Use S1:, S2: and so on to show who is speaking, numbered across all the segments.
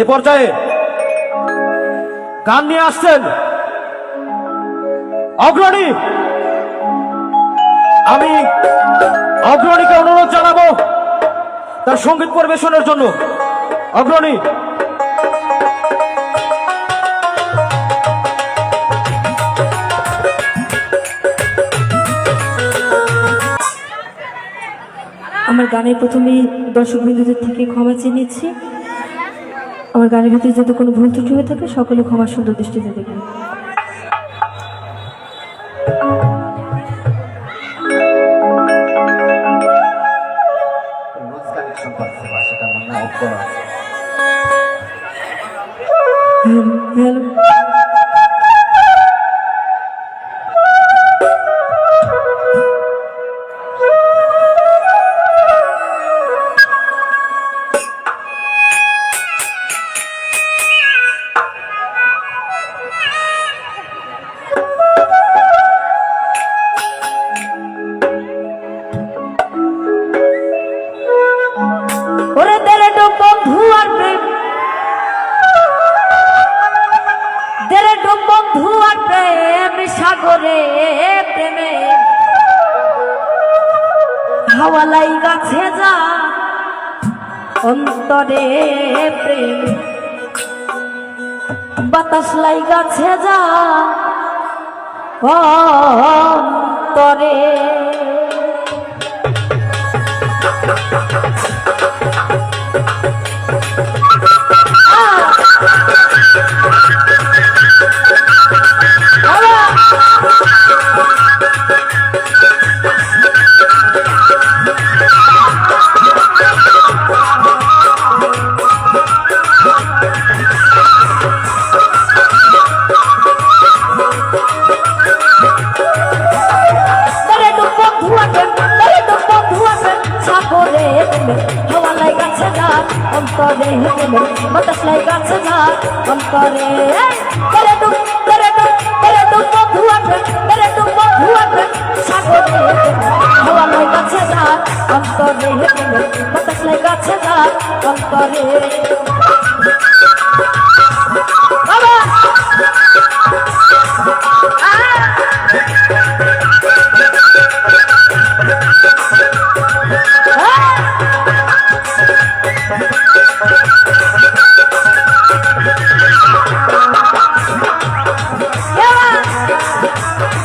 S1: এ পর্যায়ে গান নিয়ে আসছেন অগ্রণী। আমি অগ্রণীকে অনুরোধ জানাব তার সংগীত পরিবেশনের জন্য। অগ্রণী।
S2: আমার গানে প্রথমেই দর্শক বিন্দুদের থেকে ক্ষমা চেয়ে নিচ্ছি। আমার গানের ভিতরে যদি কোনো ভুল ত্রুটি হয়ে থাকে সকলে ক্ষমা সুন্দর দৃষ্টিতে দেখবেন
S3: নোটস কালেকশন করছে বা সেটা অফ করা আছে
S2: হ্যালো। সাগরে প্রেমে। হাওয়ালাই গাছে যা অন্তরে প্রেম। বাতাস লাই গাছে যা অন্তরে। অন্তরে প্রেমে বাতাস লাই গাছে না অন্তরে তারে তো করে তো করে তো বন্ধু আছে, করে তো বন্ধু আছে, সাগরে হাওয়া লাই গাছে না অন্তরে প্রেমে বাতাস লাই গাছে না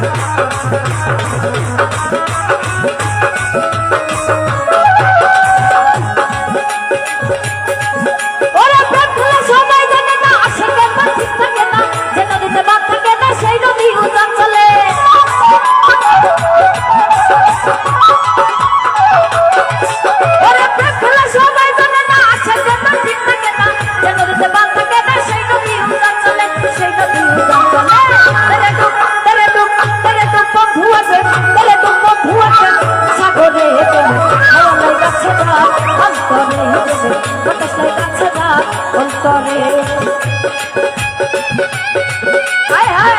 S2: ওরা বাতাস লাই গাছে না অন্তরে হায় হায়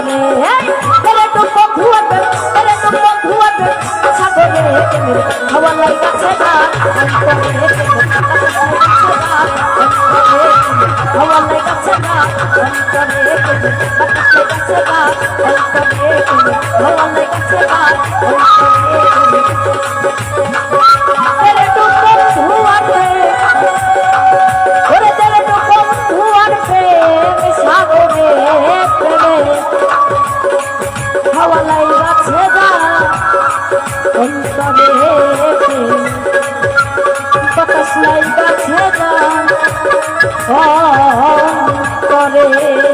S2: অন্তরে বলে তো বন্ধু আছে বলে তো বন্ধু আছে সাগরে প্রেমের হাওয়া লাগাছে না অন্তরে হাওয়া লাগাছে না অন্তরে লাগাছে না অন্তরে